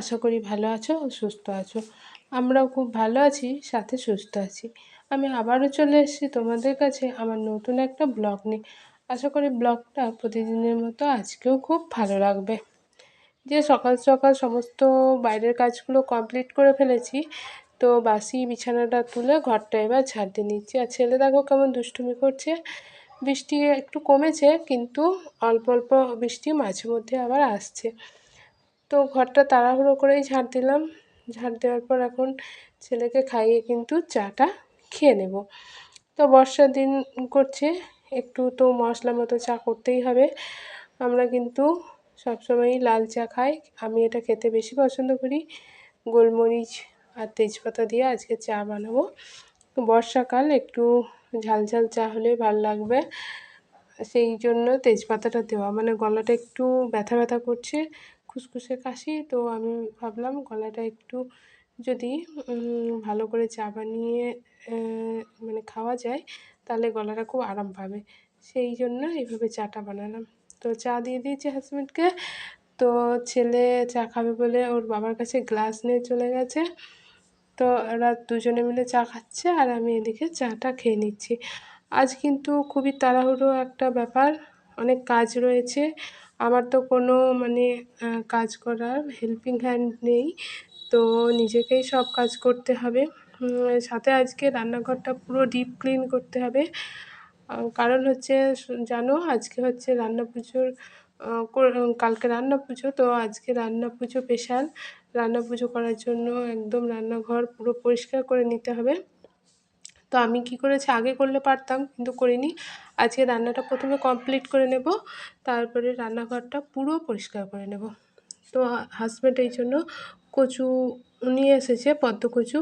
আশা করি ভালো আছো, সুস্থ আছো। আমরাও খুব ভালো আছি, সাথে সুস্থ আছি। আমি আবারও চলে এসেছি তোমাদের কাছে আমার নতুন একটা ব্লগ নিয়ে। আশা করি ব্লগটা প্রতিদিনের মতো আজকেও খুব ভালো লাগবে। যে সকাল সকাল সমস্ত বাইরের কাজগুলো কমপ্লিট করে ফেলেছি, তো বাসি বিছানাটা তুলে ঘরটা এবার ঝাড় দিয়ে নিচ্ছি। আর ছেলে দেখো কেমন দুষ্টুমি করছে। বৃষ্টি একটু কমেছে, কিন্তু অল্প অল্প বৃষ্টি মাঝে মধ্যে আবার আসছে। তো ঘরটা তাড়াহুড়ো করেই ঝাড় দিলাম। ঝাড় দেওয়ার পর এখন ছেলেকে খাইয়ে কিন্তু চাটা খেয়ে নেব। তো বর্ষার দিন করছে, একটু তো মশলা মতো চা করতেই হবে। আমরা কিন্তু সবসময়ই লাল চা খাই। আমি এটা খেতে বেশি পছন্দ করি। গোলমরিচ আর তেজপাতা দিয়ে আজকে চা বানাবো। বর্ষাকাল একটু ঝাল ঝাল চা হলে ভালো লাগবে। সেই জন্য তেজপাতাটা দেওয়া। মানে গলাটা একটু ব্যথা ব্যথা করছে। খুসখুসে কাশি, তো আমি ভাবলাম গলাটা একটু যদি ভালো করে চা বানিয়ে মানে খাওয়া যায়, তাহলে গলাটা খুব আরাম পাবে। সেই জন্য এইভাবে চাটা বানালাম। তো চা দিয়ে দিয়েছি হাজব্যান্ডকে তো ছেলে চা খাবে বলে ওর বাবার কাছে গ্লাস নিয়ে চলে গেছে। তো ওরা দুজনে মিলে চা খাচ্ছে আর আমি এদিকে চাটা খেয়ে নিচ্ছি। আজ কিন্তু খুবই তাড়াহুড়ো একটা ব্যাপার। অনেক কাজ রয়েছে। আমার তো কোনো মানে কাজ করার হেল্পিং হ্যান্ড নেই। তো নিজেকেই সব কাজ করতে হবে। সাথে আজকে রান্নাঘরটা পুরো ডিপ ক্লিন করতে হবে। কারণ হচ্ছে, জানো, আজকে হচ্ছে রান্না পুজোর কালকে রান্না পুজো, তো আজকে রান্না পুজো স্পেশাল রান্না পুজো করার জন্য একদম রান্নাঘর পুরো পরিষ্কার করে নিতে হবে। তো আমি কি করেছি, আগে করলে পারতাম কিন্তু করিনি। আজকে রান্নাটা প্রথমে কমপ্লিট করে নেব, তারপরে রান্নাঘরটা পুরো পরিষ্কার করে নেব। তো হাজব্যান্ড এই জন্য কচু নিয়ে এসেছে, পদ্ম কচু।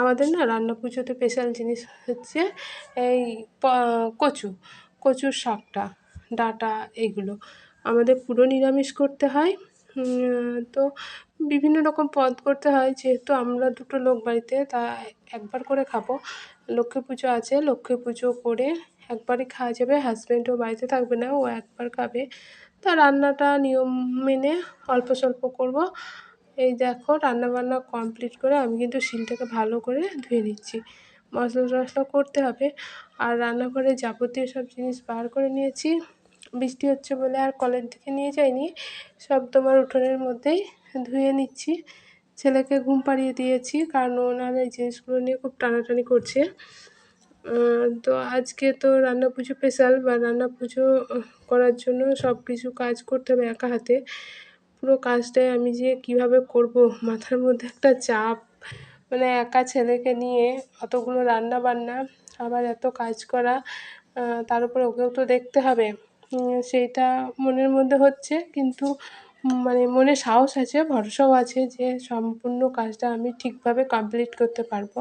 আমাদের না রান্না পুজোতে স্পেশাল জিনিস হচ্ছে এই কচু, কচুর শাকটা, ডাটা এইগুলো। আমাদের পুরো নিরামিষ করতে হয়। তো বিভিন্ন রকম পদ করতে হয়, যেহেতু আমরা দুটো লোক বাড়িতে, তা একবার করে খাব। লক্ষ্মী পুজো আছে, লক্ষ্মী পুজো করে একবারই খাওয়া যাবে। হাজব্যান্ডও বাড়িতে থাকবে না, ও একবার খাবে। তা রান্নাটা নিয়ম মেনে অল্প স্বল্প করব। এই দেখো, রান্নাবান্না কমপ্লিট করে আমি কিন্তু শিলটাকে ভালো করে ধুয়ে নিচ্ছি। মশলা টশলা করতে হবে। আর রান্নাঘরে যাবতীয় সব জিনিস বার করে নিয়েছি। বৃষ্টি হচ্ছে বলে আর কলের দিকে নিয়ে যাইনি। সব তোমার উঠোনের মধ্যেই ধুয়ে নিচ্ছি। ছেলেকে ঘুম পাড়িয়ে দিয়েছি, কারণ ওনার এই জিনিসগুলো নিয়ে খুব টানাটানি করছে। তো আজকে তো রান্না পুজো স্পেশাল বা রান্না পুজো করার জন্য সব কিছু কাজ করতে হবে একা হাতে। পুরো কাজটাই আমি যে কীভাবে করব, মাথার মধ্যে একটা চাপ। মানে একা ছেলেকে নিয়ে অতগুলো রান্না বান্না আবার এত কাজ করা তার উপরে ওকেও তো দেখতে হবে। সেইটা মনের মধ্যে হচ্ছে, কিন্তু মানে মনে সাহস আছে, ভরসাও আছে যে সম্পূর্ণ কাজটা আমি ঠিকভাবে কমপ্লিট করতে পারব।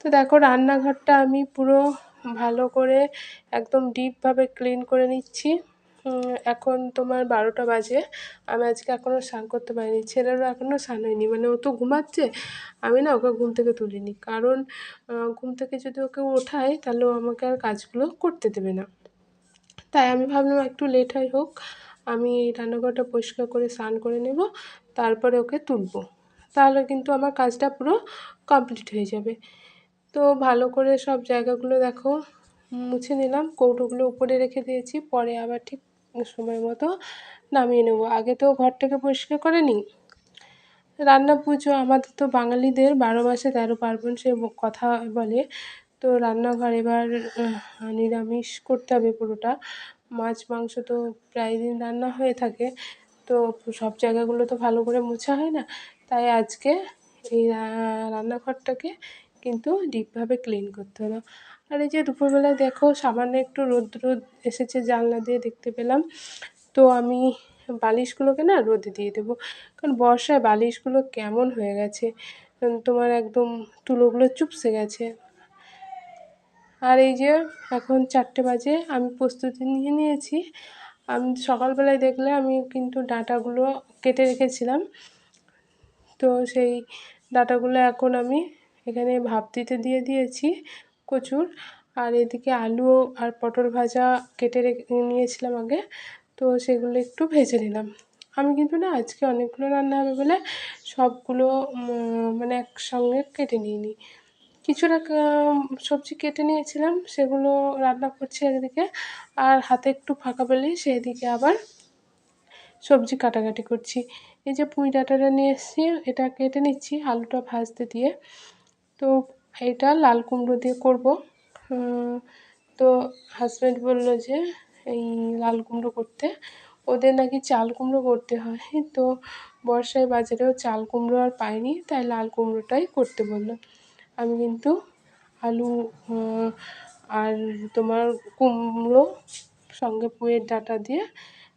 তো দেখো রান্নাঘরটা আমি পুরো ভালো করে একদম ডিপভাবে ক্লিন করে নিচ্ছি। এখন তোমার বারোটা বাজে। আমি আজকে এখনও স্নান করতে পারিনি। ছেলেরও এখনও স্নান হয়নি। মানে ও তো ঘুমাচ্ছে, আমি না ওকে ঘুম থেকে তুলিনি। কারণ ঘুম থেকে যদি ওকে ওঠাই তাহলে ও আমাকে আর কাজগুলো করতে দেবে না। তাই আমি ভাবলাম একটু লেট হয় হোক। আমি এই রান্নাঘরটা পরিষ্কার করে স্নান করে নেব, তারপরে ওকে তুলব। তাহলে কিন্তু আমার কাজটা পুরো কমপ্লিট হয়ে যাবে। তো ভালো করে সব জায়গাগুলো দেখো, মুছে নিলাম, কৌটোগুলো উপরে রেখে দিয়েছি, পরে আবার ঠিক সময় মতো নামিয়ে নেব। আগে তো ঘরটাকে পরিষ্কার করে নিই। রান্না পুজো আমাদের তো বাঙালিদের বারো মাসে তেরো পার্বণ সে কথা বলে। তো রান্নাঘর এবার নিরামিষ করতে হবে পুরোটা। মাছ, মাংস তো প্রায় দিন রান্না হয়ে থাকে। তো সব জায়গাগুলো তো ভালো করে মোছা হয় না। তাই আজকে এই রান্নাঘরটাকে কিন্তু ডিপভাবে ক্লিন করতে হলো। আর এই যে দুপুরবেলায় দেখো, সামান্য একটু রোদ রোদ এসেছে জানলা দিয়ে দেখতে পেলাম। তো আমি বালিশগুলোকে না রোদে দিয়ে দেবো। কারণ বর্ষায় বালিশগুলো কেমন হয়ে গেছে। তোমার একদম তুলোগুলো চুপসে গেছে। আর এই যে এখন চারটে বাজে, আমি প্রস্তুতি নিয়ে নিয়েছি। আমি সকালবেলায় দেখলে আমি কিন্তু ডাঁটাগুলো কেটে রেখেছিলাম। তো সেই ডাটাগুলো এখন আমি এখানে ভাপ দিতে দিয়ে দিয়েছি কচুর। আর এদিকে আলু আর পটল ভাজা কেটে রেখে নিয়েছিলাম আগে। তো সেগুলো একটু ভেজে নিলাম। আমি কিন্তু না আজকে অনেকগুলো রান্না হবে বলে সবগুলো মানে একসঙ্গে কেটে নিইনি। কিছুটা সবজি কেটে নিয়েছিলাম, সেগুলো রান্না করছি একদিকে, আর হাতে একটু ফাঁকা পেলেই সেদিকে আবার সবজি কাটাকাটি করছি। এই যে পুঁই ডাঁটাটা নিয়ে এসেছি, এটা কেটে নিচ্ছি আলুটা ভাজতে দিয়ে। তো এটা লাল কুমড়ো দিয়ে করব। তো হাজব্যান্ড বলল যে, এই লাল কুমড়ো করতে, ওদের নাকি চাল কুমড়ো করতে হয়। তো বর্ষায় বাজারেও চাল কুমড়ো আর পাইনি, তাই লাল কুমড়োটাই করতে বলল। আমি কিন্তু আলু আর তোমার কুমড়ো সঙ্গে পুঁয়ের ডাঁটা দিয়ে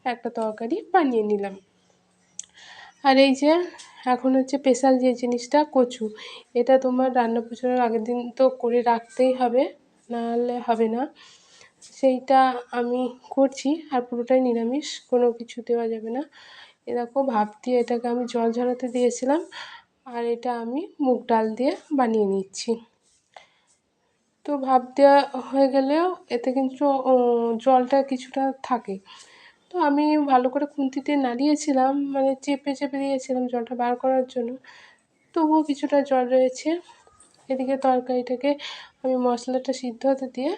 একটা তরকারি বানিয়ে নিলাম। আর এই যে এখন হচ্ছে স্পেশাল যে জিনিসটা কচু, এটা তোমার রান্না পুজোর আগের দিন তো করে রাখতেই হবে নাহলে হবে না। সেইটা আমি করছি, আর পুরোটাই নিরামিষ, কোনো কিছু দেওয়া যাবে না। এরকম ভাব দিয়ে এটাকে আমি জল ঝরাতে দিয়েছিলাম আর এটা আমি মুগ ডাল দিয়ে বানিয়ে নিচ্ছি। তো ভাব দেওয়া হয়ে গেলেও এতে কিন্তু জলটা কিছুটা থাকে। তো আমি ভালো করে খুন্তিতে নাড়িয়েছিলাম মানে চেপে চেপে দিয়েছিলাম জলটা বার করার জন্য। তবুও কিছুটা জল রয়েছে। এদিকে তরকারিটাকে আমি মশলাটা সিদ্ধ হতে দিয়ে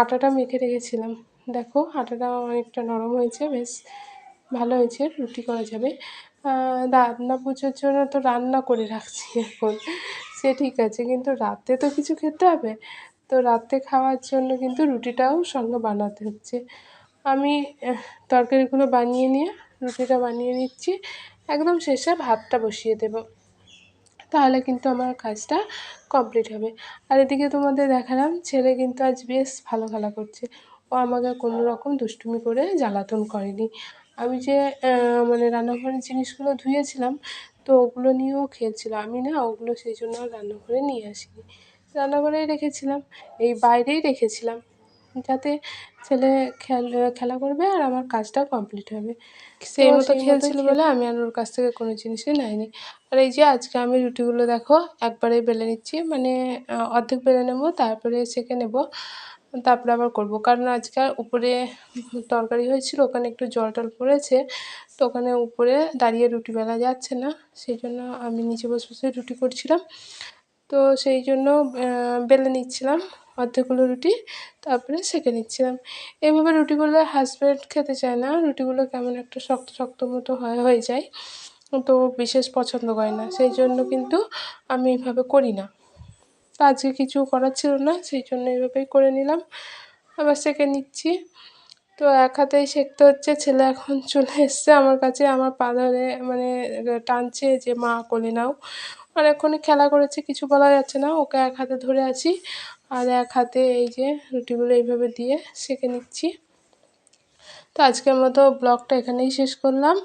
আটাটা মেখে রেখেছিলাম। দেখো আটাটা অনেকটা নরম হয়েছে, বেশ ভালো হয়েছে, রুটি করা যাবে। রান্না পুজোর জন্য তো রান্না করে রাখছি এখন। সে ঠিক আছে, কিন্তু রাতে তো কিছু খেতে হবে। তো রাতে খাওয়ার জন্য কিন্তু রুটিটাও সঙ্গে বানাতে হচ্ছে। আমি তরকারিগুলো বানিয়ে নিয়ে রুটিটা বানিয়ে নিচ্ছি। একদম শেষে ভাতটা বসিয়ে দেব। তাহলে কিন্তু আমার কাজটা কমপ্লিট হবে। আর এদিকে তোমাদের দেখালাম, ছেলে কিন্তু আজ বেশ ভালো খেলা করছে। ও আমাকে কোনো রকম দুষ্টুমি করে জ্বালাতন করেনি। আমি যে মানে রান্নাঘরের জিনিসগুলো ধুয়েছিলাম তো ওগুলো নিয়েও খেলছিল আমি না ওগুলো সেই জন্য আর রান্নাঘরে নিয়ে আসিনি। রান্নাঘরেই রেখেছিলাম এই বাইরেই রেখেছিলাম। যাতে ছেলে খেলা করবে আর আমার কাজটাও কমপ্লিট হবে। সেই মতো খেলছিল বলে আমি আর ওর কাছ থেকে কোনো জিনিসই নেয়নি। আর এই যে আজকে আমি রুটিগুলো দেখো একবারেই বেলে নিচ্ছি মানে অর্ধেক বেলে নেব তারপরে সেঁকে নেব। তারপরে আবার করব। কারণ আজকে উপরে তরকারি হয়েছিল, ওখানে একটু জল টল পড়েছে, তো ওখানে উপরে দাঁড়িয়ে রুটি বেলা যাচ্ছে না, সেই জন্য আমি নিচে বসে বসে রুটি করছিলাম। তো সেই জন্য বেলে নিচ্ছিলাম অর্ধেকগুলো রুটি, তারপরে সেঁকে নিচ্ছিলাম। এইভাবে রুটিগুলো হাজব্যান্ড খেতে চায় না, রুটিগুলো কেমন একটা শক্ত শক্ত মতো হয়ে হয়ে যায়। তো বিশেষ পছন্দ করে না, সেই জন্য কিন্তু আমি এইভাবে করি না। তো আজকে কিছু করার ছিল না, সেই জন্য এইভাবেই করে নিলাম। আবার সেঁকে নিচ্ছি। তো এক হাতেই সেঁকতে হচ্ছে, ছেলে এখন চলে এসছে আমার কাছে। আমার পা ধরে মানে টানছে যে, মা, কোলে নাও। অনেকক্ষণই খেলা করেছে, কিছু বলা যাচ্ছে না। ওকে এক হাতে ধরে আছি, আর এক হাতে এই যে রুটিগুলো এইভাবে দিয়ে সেঁকে নিচ্ছি। তো আজকের মতো ব্লগটা এখানেই শেষ করলাম।